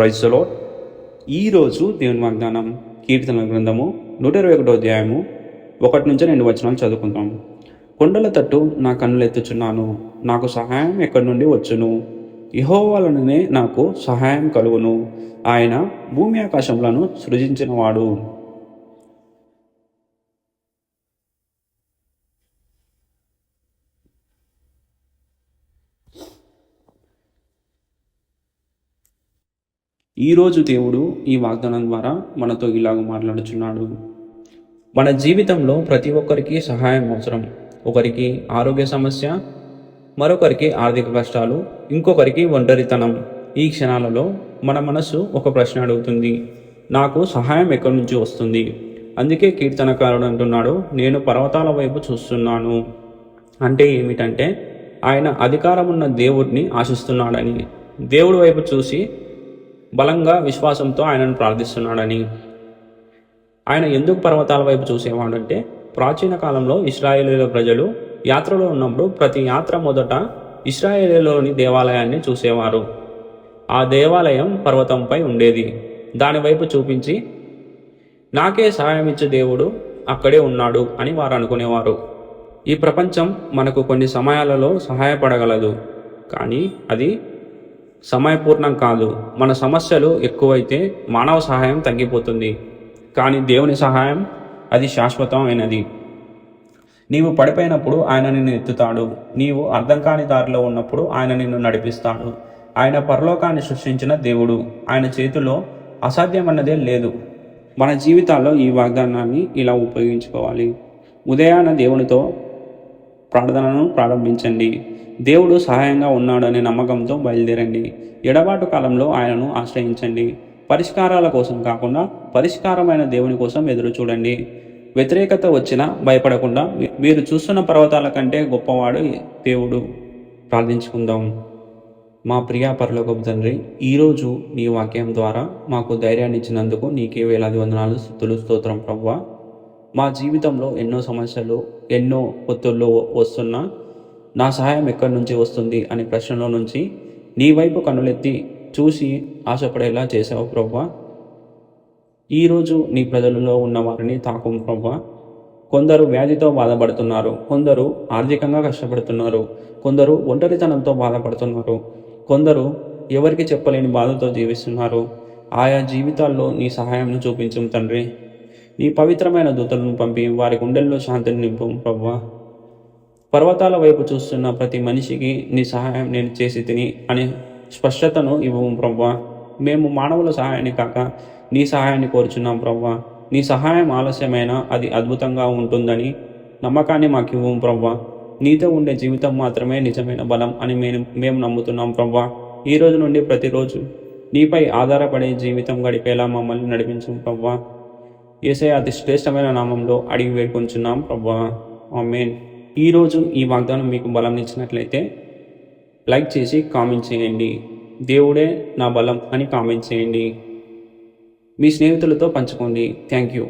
ప్రైజ్లో ఈరోజు దేవుని వాగ్దానం కీర్తన గ్రంథము నూట ఇరవై ఒకటో అధ్యాయము ఒకటి నుంచి రెండు వచనాలు చదువుకుందాం. కొండల తట్టు నా కన్నులు ఎత్తుచున్నాను నాకు సహాయం ఎక్కడి నుండి వచ్చును? ఇహోవాలనే నాకు సహాయం కలుగును. ఆయన భూమి ఆకాశములను సృజించినవాడు. ఈరోజు దేవుడు ఈ వాగ్దానం ద్వారా మనతో ఇలాగ మాట్లాడుచున్నాడు. మన జీవితంలో ప్రతి ఒక్కరికి సహాయం అవసరం. ఒకరికి ఆరోగ్య సమస్య మరొకరికి ఆర్థిక కష్టాలు ఇంకొకరికి ఒంటరితనం. ఈ క్షణాలలో మన మనసు ఒక ప్రశ్న అడుగుతుంది. నాకు సహాయం ఎక్కడి నుంచి వస్తుంది? అందుకే కీర్తనకారుడు అంటున్నాడు నేను పర్వతాల వైపు చూస్తున్నాను. అంటే ఏమిటంటే ఆయన అధికారం ఉన్న దేవుడిని ఆశిస్తున్నాడని. దేవుడి వైపు చూసి బలంగా విశ్వాసంతో ఆయనను ప్రార్థిస్తున్నాడని. ఆయన ఎందుకు పర్వతాల వైపు చూసేవాడంటే ప్రాచీన కాలంలో ఇస్రాయేలీల ప్రజలు యాత్రలో ఉన్నప్పుడు ప్రతి యాత్ర మొదట ఇస్రాయేలీలోని దేవాలయాన్ని చూసేవారు. ఆ దేవాలయం పర్వతంపై ఉండేది. దానివైపు చూపించి నాకే సహాయం ఇచ్చే దేవుడు అక్కడే ఉన్నాడు అని వారు అనుకునేవారు. ఈ ప్రపంచం మనకు కొన్ని సమయాలలో సహాయపడగలదు. కానీ అది సమయపూర్ణం కాదు. మన సమస్యలు ఎక్కువైతే మానవ సహాయం తగ్గిపోతుంది. కానీ దేవుని సహాయం అది శాశ్వతమైనది నీవు పడిపోయినప్పుడు ఆయన నిన్ను ఎత్తుతాడు. నీవు అర్థం కాని దారిలో ఉన్నప్పుడు ఆయన నిన్ను నడిపిస్తాడు. ఆయన పరలోకాన్ని సృష్టించిన దేవుడు. ఆయన చేతిలో అసాధ్యమన్నదే లేదు. మన జీవితాల్లో ఈ వాగ్దానాన్ని ఇలా ఉపయోగించుకోవాలి. ఉదయాన దేవునితో ప్రార్థనను ప్రారంభించండి. దేవుడు సహాయంగా ఉన్నాడనే నమ్మకంతో బయలుదేరండి. ఎడబాటు కాలంలో ఆయనను ఆశ్రయించండి. పరిష్కారాల కోసం కాకుండా పరిష్కారమైన దేవుని కోసం ఎదురు చూడండి. వ్యతిరేకత వచ్చినా భయపడకుండా మీరు చూస్తున్న పర్వతాల కంటే గొప్పవాడు దేవుడు. ప్రార్థించుకుందాం. మా ప్రియా పరలోకపు తండ్రి ఈరోజు నీ వాక్యం ద్వారా మాకు ధైర్యాన్ని ఇచ్చినందుకు నీకే వేలాది వందనాలు స్థుతులు స్తోత్రం ప్రవ్వా మా జీవితంలో ఎన్నో సమస్యలు ఎన్నో ఒత్తుల్లో వస్తున్నా నా సహాయం ఎక్కడి నుంచి వస్తుంది అనే ప్రశ్నలో నుంచి నీ వైపు కన్నులెత్తి చూసి ఆశపడేలా చేశావు ప్రవ్వా. ఈరోజు నీ ప్రజలలో ఉన్న వారిని తాకు ప్రవ్వా. కొందరు వ్యాధితో బాధపడుతున్నారు కొందరు ఆర్థికంగా కష్టపడుతున్నారు కొందరు ఒంటరితనంతో బాధపడుతున్నారు కొందరు ఎవరికి చెప్పలేని బాధతో జీవిస్తున్నారు. ఆయా జీవితాల్లో నీ సహాయంను చూపించం తండ్రి. నీ పవిత్రమైన దూతలను పంపి వారి గుండెల్లో శాంతిని నింపు ప్రవ్వా. పర్వతాల వైపు చూస్తున్న ప్రతి మనిషికి నీ సహాయం నేను చేసి తిని అనే స్పష్టతను ఇవ్వము ప్రవ్వా. మేము మానవుల సహాయాన్ని కాక నీ సహాయాన్ని కోరుచున్నాం ప్రవ్వా. నీ సహాయం ఆలస్యమైన అది అద్భుతంగా ఉంటుందని నమ్మకాన్ని మాకు ఇవ్వము ప్రవ్వా. నీతో ఉండే జీవితం మాత్రమే నిజమైన బలం అని మేము మేము నమ్ముతున్నాం ప్రవ్వా. ఈ రోజు నుండి ప్రతిరోజు నీపై ఆధారపడే జీవితం గడిపేలా మమ్మల్ని నడిపించు ప్రవ్వా. ఏసే అతి శ్రేష్టమైన నామంలో అడిగి వేడుకొంచున్నాం ప్రవ్వా. ఆమెన్. ఈరోజు ఈ వాగ్దానం మీకు బలం ఇచ్చినట్లయితే లైక్ చేసి కామెంట్ చేయండి. దేవుడే నా బలం అని కామెంట్ చేయండి. మీ స్నేహితులతో పంచుకోండి. Thank you.